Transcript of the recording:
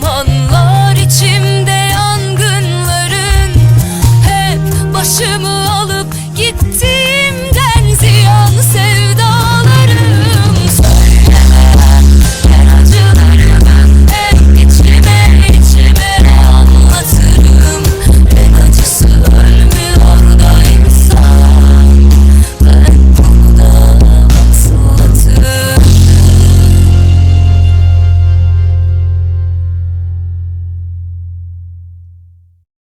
zaman